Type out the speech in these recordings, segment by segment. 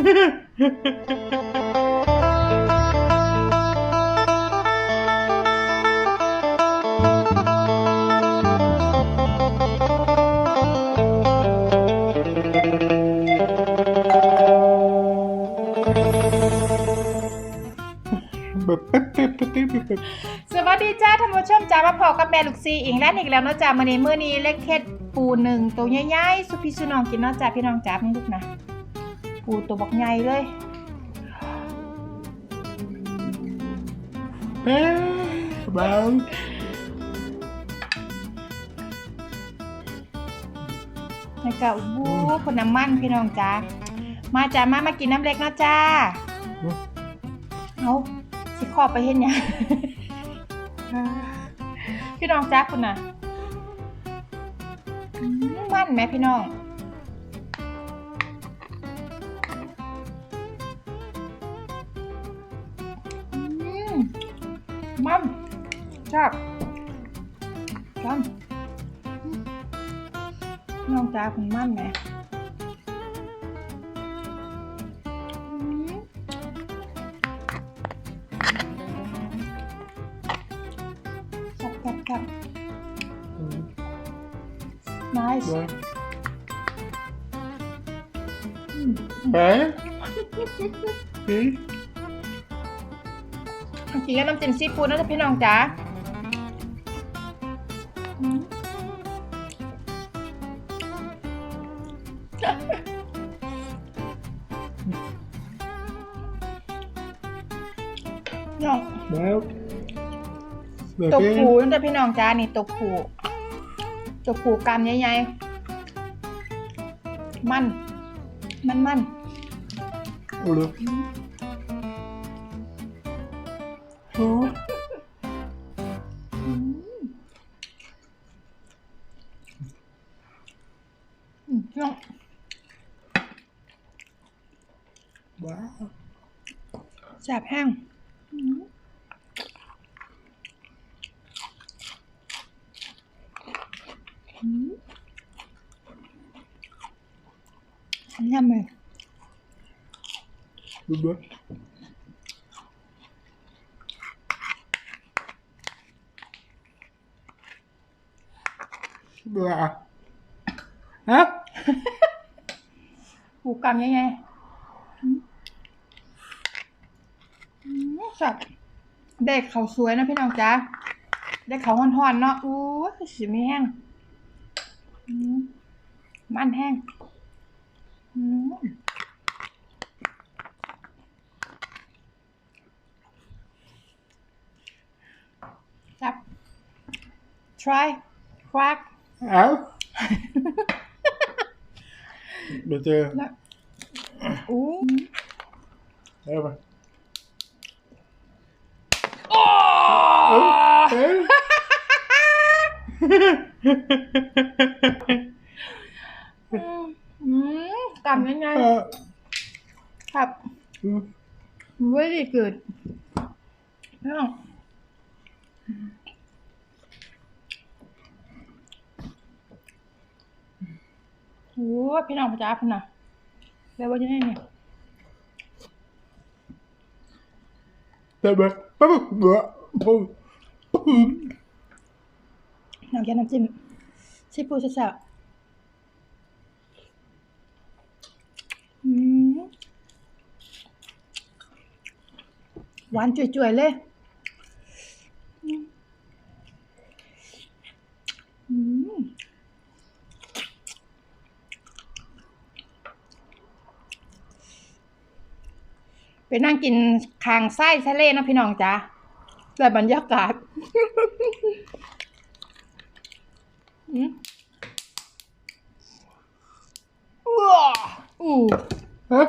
สวัสดีจ้าท่านผู้ชมจ้ามาพอกับแม่ลูกซีอีกแล้วอีกแล้วเนาะจ้ามื้อนี้มื้อนี้เล็กเฮ็ดปูหนึ่งตัวใหญ่ๆสุพี่สุน้องกินเนาะจ้าพี่น้องจ้าเพิ่งลูกนะ ปูตัวบักใหญ่เลยเป๊ะเบาแล้วก็วู้คนน้ำมันพี่น้องจ้ามาจ้ามามากินน้ำเล็กเนาะจ้าเอาสิขอบไปเฮ็ดหยังพี่น้องจ้าคุณน่ะอืมมันไหมพี่น้อง ชอบชอบน้องจ้าคุณมันไหมอืมจับจับจับ nice เบาอืมเป๊ะเป๊ะกินกับน้ำจิ้มซีฟู้ดนะจ๊ะพี่น้องจ๋าอืม น้องเบาแบบตกเป๊ะผูนะจ๊ะพี่น้องจ๋านี่ตกผูตกผูกรามใหญ่ๆมัน มันมันโอ้โหโอ้ แสบแห้งอืมอืมยำเลย ดูด้วยบ้าฮะ ผูกกรรมยังไงอืมอืมแสับเด็กเขาสวยนะพี่น้องจ๊ะเด็กเขาห่อนๆเนาะอู้ยสีไม่แห้งอืมมันแห้งอืมจับ try crack เอ้าเดี๋ยวเจอ แล้วอู้ เอาไป โอ้ เอ้ยอืมกำยังไงครับอืม very good น้องโอ้พี่น้องพระจ้าพนะแล้วว่าจะได้เนี่ยได้ไหมปั๊บเบื่อ ปุ๊บปุ๊บน้องแกน้ำจิ้มซีฟู้ดแซ่บหวานจ่ยๆ เลยไปนั่งกินคางไส้ทะเลนะพี่น้องจ้า แต่บรรยากาศอืมว้าอู้ฮะ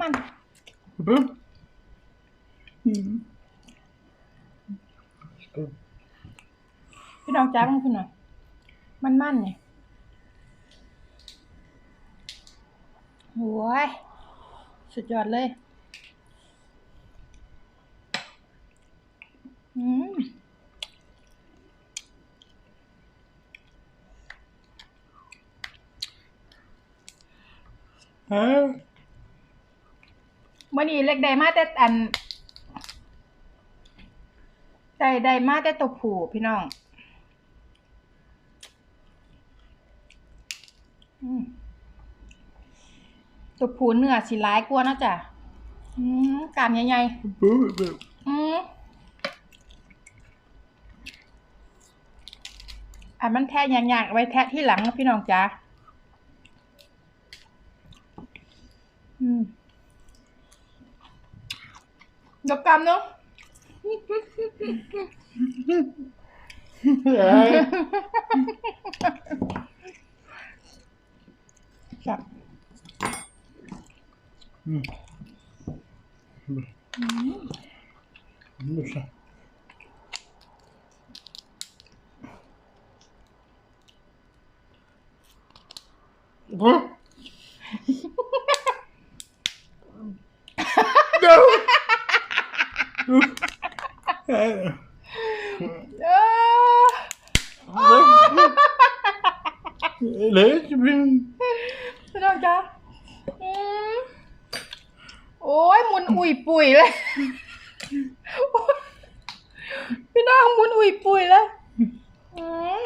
มันปุ๊บอืมพี่น้องจ้าบ้างคุณหน่อย มันมันเนี่ยโอ้ยสุดยอดเลย อืมฮะวันนี้เล็กได้มาแต่อันได้ได้มาแต่ตัวผูพี่น้องอืมตัวผูเนื้อสิร้ายกว่านะจ๊ะอืมกามใหญ่ๆปุ๊บปุ๊บอืม อันมันแทะยากๆไว้แทะที่หลังนะพี่น้องจ๋าอืมยกกำเนาะเอ้ยจับอืมไม่ใช่ปุ๊บเดี๋ยวเอ้ย เอ้อเลยจะเป็นพี่น้องจ๋าอืมโอ้ยหมุนอุ่ยปุ๋ยเลย พี่น้องหมุนอุ่ยปุ๋ยเลยอืม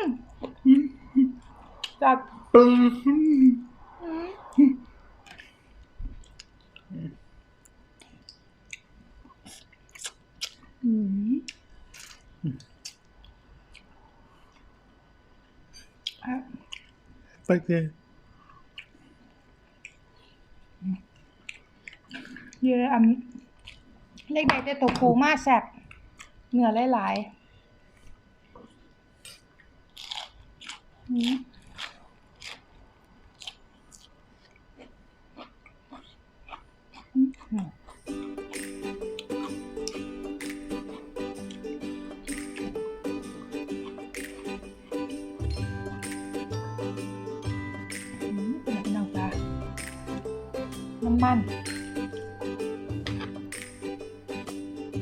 จับ ปุ๊บ อืมอืมอะ ไปเจอเยอะอันเล็กๆแต่ตัวปูมาแซบเนื้อหลายๆ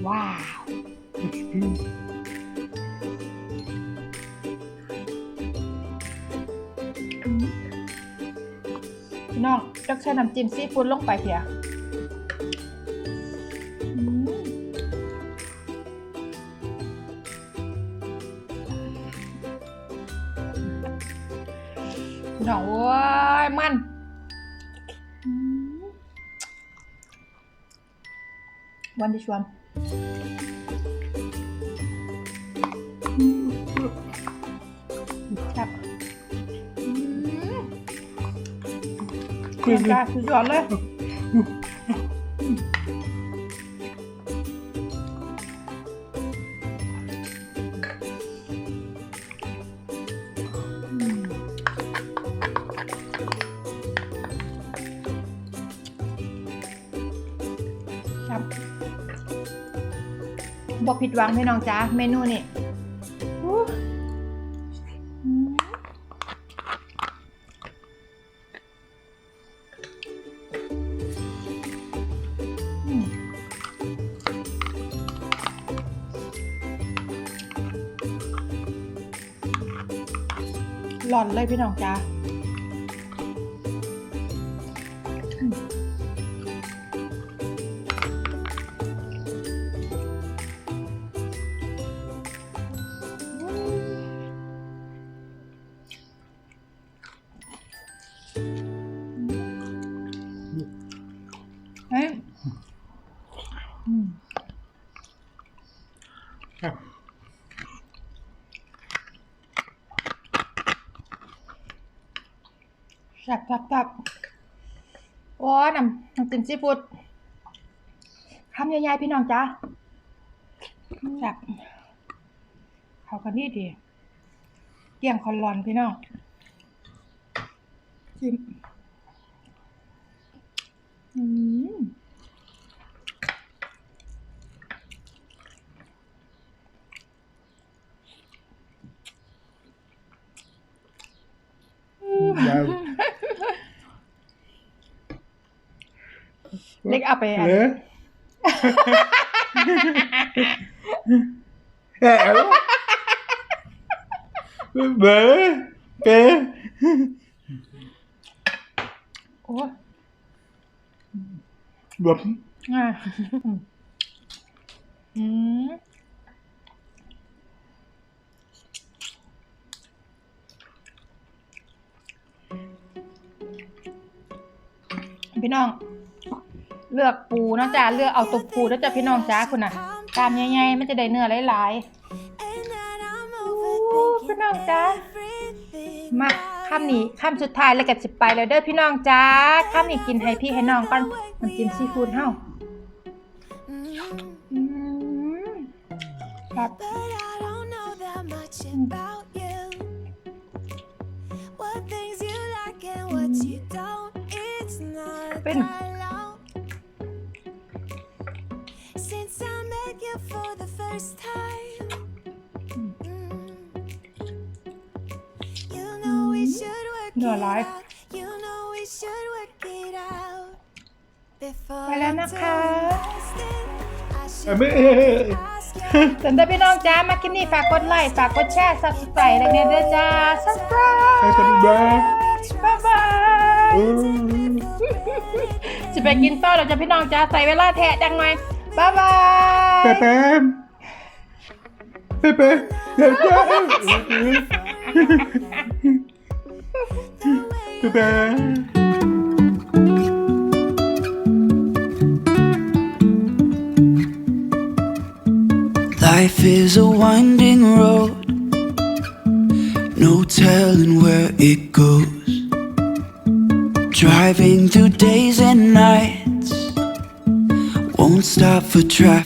ว้าว พี่น้องจักใช้น้ำจิ้มซีฟู้ดลงไปเถอะพี่น้องเว้ยมันอืมวันที่ชวน ครับอืมคุยจ้าสุดยอดเลย บอกผิดหวังพี่น้องจ้าเมนูนี่หล่อนเลยพี่น้องจ้า จับจับจับโอ้น้ำน้ำจิ้มซีฟู้ดคำใหญ่ๆพี่น้องจ้าจับเขากันนี่ดีเกี่ยงคอนรอนพี่น้องจิ้มอืม เล็กเอาไปอะเลย เอ้าเบ้เก๋โอ้ยแบบอะอืมพี่น้องเลือกปูนะจ๊ะเลือกเอาตัวปูนะจ๊ะพี่น้องจ้าคุณน่ะกามใหญ่ๆมันจะได้เนื้อหลายๆพี่น้องจ้ามาข้ามนี้ข้ามสุดท้ายแล้วก็สิไปแล้วเด้อพี่น้องจ้าข้ามนี้กินให้พี่ให้น้องก่อนน้ำจิ้มซีฟู้ดเฮาอืมครับ But I don't first time. Mm. You know we should work Nhỏ it lại. out. You know we should work it out. Before ไปแล้ว I'm นะคะ too invested, I เอ้ย should ไม่เอ้ยเอ้ยเอ้ย ask you. สำหรับพี่น้องจ้ามาคลิปนี้ฝากกดไลค์ฝากกดแชร์ซับสไครต์อะไรเนี่ยด้วยจ้าซับสไครใครต์จะดูบ้างบ๊ายบายเออจะไปกินต่อเราจะพี่น้องจ้าใส่เวลาแทะจังหน่อยบ๊ายบายเปเปม เปเปมเดี๋ยวจ้าเปเปม Life is a winding road, no telling where it goes. Driving through days and nights, won't stop for traffic.